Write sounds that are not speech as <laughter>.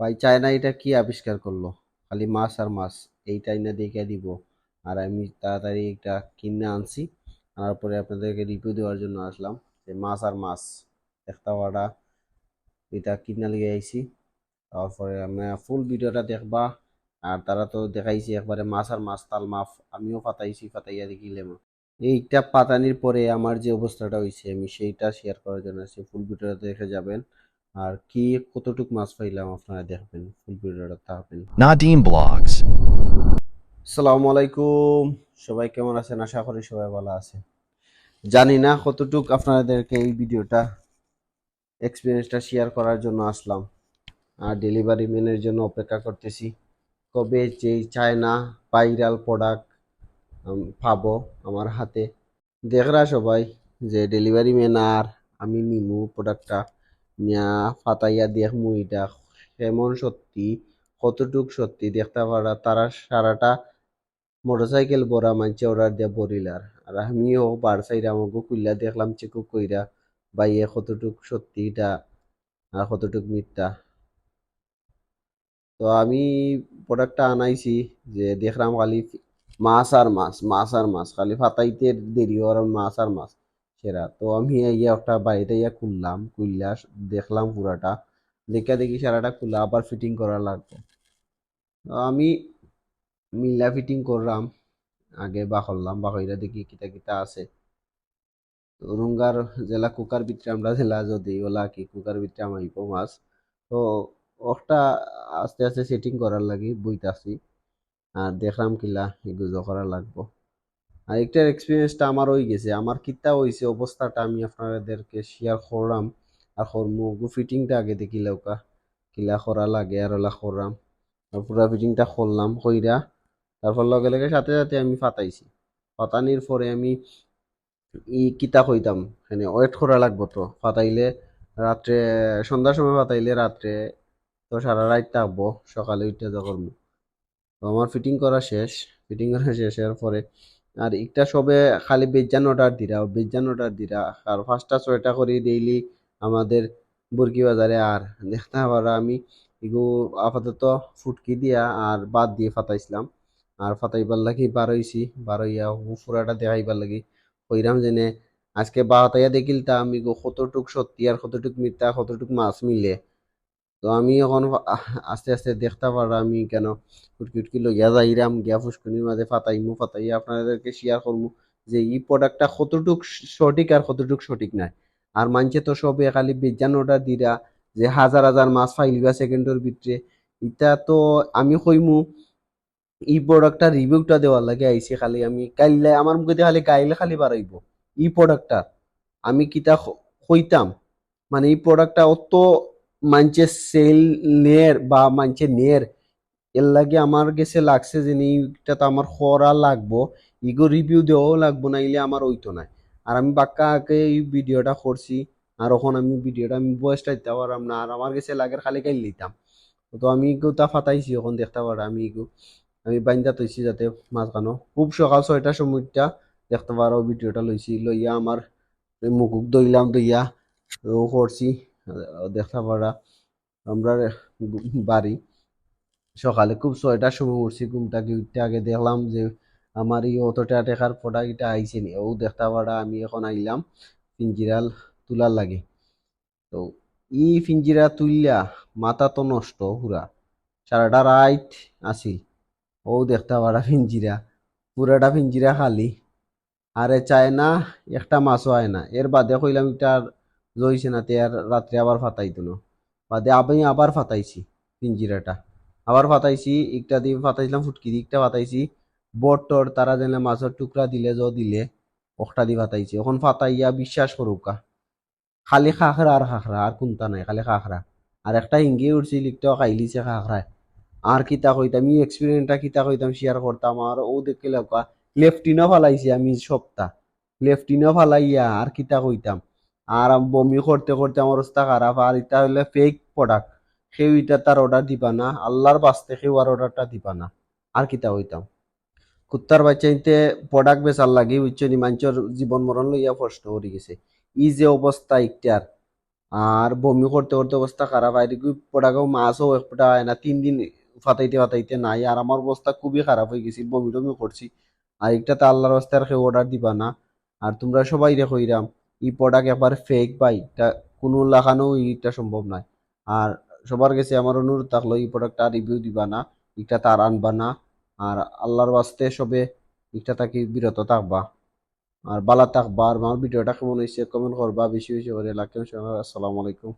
ভাই, চায়না এটা কি আবিষ্কার করল? খালি মাছ আর মাছ। এইটাই না দেখে দিব। আর আমি তাড়াতাড়ি এটা কিনে আনছি। আনার পরে আপনাদেরকে রিভিউ দেওয়ার জন্য আসলাম। যে মাছ আর মাছ। দেখতে পারা এটা কিনা লিয়ে আইছি। তারপরে আমি ফুল ভিডিওটা দেখবা। আর তারা তো দেখাইছি একবারে মাছ আর মাছ, তাল মাফ আমিও পাতাইছি পাতাইয়া দেখিলাম এইটা পাতানির পরে আমার যে অবস্থাটা হয়েছে আমি সেইটা শেয়ার করার জন্য আসছি ফুল ভিডিওটা দেখে যাবেন। আর কি কতটুক মাছ পাইলাম আপনারা দেখবেন ফুল ভিডিওটা থাকবেন Nadim Blogs. আসসালামু আলাইকুম সবাই কেমন আছেন? আশা করি সবাই ভালো আছে জানি না কতটুক আপনাদেরকে এই ভিডিওটা এক্সপিরিয়েন্সটা শেয়ার করার জন্য আসলাম আর ডেলিভারি ম্যানের জন্য অপেক্ষা করতেছি। কবে যেই চায়না ভাইরাল প্রোডাক্ট পাবো আমার হাতে। দেখরা সবাই যে ডেলিভারি ম্যান আর আমি নিমু প্রোডাক্টটা নিয়া ফাতাইয়া দেখমু এটা কেমন সত্যি, কতটুক সত্যি, দেখতে পারা, তারা সারাটা মোটরসাইকেল বড়া মানছে অর্ডার দিয়া বরিলার। আর আমিও বার সাইড আমাকে কুইল্লা দেখলাম চেকু কইরা বাইয়ে কতটুক সত্যি এটা আর কতটুক মিথ্যা। তো আমি প্রোডাক্টটা আনাইছি যে দেখলাম খালি মাছ আর মাছ মাছ আর মাছ, খালি ফাতাইতে দেরি আর মাছ আর মাছ। সেরা। তো আমি ইয়া একটা বাড়িতে ইয়া খুললাম, খুললা দেখলাম পুরাটা। দেখে দেখি সারাটা খুললা আবার ফিটিং করা লাগবে। আমি মিল্লা ফিটিং করলাম। আগে বা করলাম, বা কইরা দেখি কিতা কিতা আছে। রুঙ্গার জেলা কুকার ভিতরে আমরা জেলা যদি ওলা কি কুকার ভিতরে আমাইব মাছ। তো ওটা আস্তে আস্তে সেটিং করার লাগি, বইতাছি। আর দেখলাম কিলা এগুলো করা লাগবো। আর একটার এক্সপিরিয়েন্সটা আমার হয়ে গেছে। আমার কিতা হয়েছে অবস্থাটা আমি আপনাদেরকে শেয়ার করলাম। আর করমু ফিটিংটা আগে দেখি লৌকা কিলা করা লাগে আর ওলা আর পুরা ফিটিংটা করলাম, কইরা। তারপর লগে লগে সাথে সাথে আমি ফাতাইছি ফাতানির পরে আমি ই কিতা কইতাম মানে ওয়েট করা লাগবো তো। ফাতাইলে রাত্রে, সন্ধ্যার সময় ফাতাইলে রাত্রে তো সারা রাত থাকব, সকালে উঠে যা করব তো আমার ফিটিং করা শেষ। ফিটিং করা শেষের পরে আর একটা সবে খালি বেজান অর্ডার দিরা বেজান অর্ডার দিরা। আর পাঁচটা, ছয়টা করে ডেইলি আমাদের বুরকি বাজারে আর দেখতে পারা আমি এগু আপাতত ফুটকি দিয়া আর বাদ দিয়ে ফাতাইছিলাম আর ফাতাইবার লাগি বারইছি, বারইয়া ফুরাটা দেখাইবার লাগি। কইরাম যেনে আজকে বারতাইয়া দেখিলতা আমি গো কতটুক সত্যি আর কতটুক মিথ্যা, কতটুক মাছ মিলে। তো আমি এখন <laughs> আস্তে আস্তে দেখতে পারা আমি কেন ফুটকি উটকি লইয়া যাইরাম, গিয়া ফুসকুনির মাঝে ফাতাইমু, ফাতাইয়া আপনাদেরকে শেয়ার করমু যে এই প্রোডাক্টটা কতটুক সঠিক আর কতটুক সঠিক নাই। আর মানছে তো সবে খালি বেজান অর্ডার দিরা যে হাজার হাজার মাছ ফাইলিবা সেকেন্ডের ভিতরে। ইটা তো আমি কইমু, এই প্রোডাক্টটা রিভিউটা দেওয়ার লাগে আইছি খালি আমি কাইলে, আমার মুখে খালি গাইলে খালি বাড়াইব এই প্রোডাক্টটা আমি কিতা কইতাম মানে এই প্রোডাক্টটা অত মানছে সেল নের বা মানছে নের এর লাগে আমার গেছে লাগছে যে এইটা তো আমার করা লাগবো। ইগো রিভিউ দেওয়াও লাগবো না ইলে আমার ওইতো নাই আর আমি বাক্কা আগে এই ভিডিওটা করছি, আর এখন আমি ভিডিওটা আমি বয়সটা দিতে পারলাম না, আর আমার গেছে লাগে খালি গাইল দিতাম। তো আমি ইগো তা ফাটাইছি এখন দেখতে পারা আমি ইগো। আমি বাইন্দা তৈছি যাতে মাঝখানো খুব সকাল ছয়টার সময়টা দেখতে পারো ভিডিওটা লইছি, লইয়া আমার মুকুক দইলাম দইয়া করছি। পারা আমরা বাড়ি, সকালে খুব ছয়টার সময় উঠছি ঘুমটাকে উঠতে আগে দেখলাম যে আমার এই অতটা টেকার প্রোডাক্ট এটা আইছে নি। ও দেখতে পারা আমি এখন আইলাম পিঞ্জিরাল তুলার লাগে। তো ই পিঞ্জিরা তুললা মাথা তো নষ্ট পুরা, সারাটা রাইট আছিল। ও দেখতে পারা পিঞ্জিরা পুরাটা পিঞ্জিরা খালি। আরে চায় না, একটা মাছও আয় না। এর বাদে কইলাম এটা জইছে না তে আর রাত্রে আবার ফাতাইতো না। বাদে আমি আবার ফাতাইছি পিঞ্জিরাটা। আবার ফাতাইছি, একটা দিয়ে ফাতাইছিলাম, ফুটকি দিয়ে একটা ফাতাইছি। বট টর, তারা যেন মাছের টুকরা দিলে, জ দিলে, ওখটা দিয়ে ফাতাইছি। এখন ফাতাইয়া বিশ্বাস করুকা খালি খাখরা আর খাখরা, আর কোনটা নাই, খালি খাখরা। আর একটা হিঙ্গি উঠছিল একটাও খাইলিছে খাখরায়। আর কিতা কইতাম ই এক্সপিরিয়েন্সটা কিতা কইতাম শেয়ার করতাম। আর ও দেখে লগা লেফটিনও ফালাইছি আমি সপ্তাহ। লেফটিনও ফালাইয়া আর কিতা কইতাম। আর বমি করতে করতে আমার অবস্থা খারাপ আর এটা হইলে ফেক প্রোডাক্ট সেও এটা তার অর্ডার দিবা না। আল্লাহর বাস্তে সেও আর অর্ডারটা দিবা না। আর কিতা হইতাম কুত্তার বাচ্চাইতে প্রোডাক্ট বেচার লাগে উচ্চ নিমাঞ্চর জীবন মরণ লইয়া প্রশ্ন করি গেছে। ই যে অবস্থা ইকটার আর বমি করতে করতে অবস্থা খারাপ আর প্রোডাক্টও মাছও একটা হয় না। তিন দিন ফাতাইতে ফাতাইতে নাই। আর আমার অবস্থা খুবই খারাপ হয়ে গেছে। বমি টমি করছি আর একটা তো আল্লাহর রাস্তায় কেউ অর্ডার দিবা না। আর তোমরা সবাই রে কইরাম এই প্রোডাক্ট একবার ফেক পাই তা কোনো লাগানো ইটা সম্ভব নয়। আর সবার কাছে আমার অনুরোধ থাকল, এই প্রোডাক্টটা রিভিউ দিবা না ইটা তার আনবা না। আর আল্লাহর বাস্তে সবে ইটা থাকি বিরত থাকবা। আর বালা থাকবা। আর আমার ভিডিওটা কেমন হয়েছে কমেন্ট করবা। বেশি বেশি করে লাগবে আসসালামু আলাইকুম।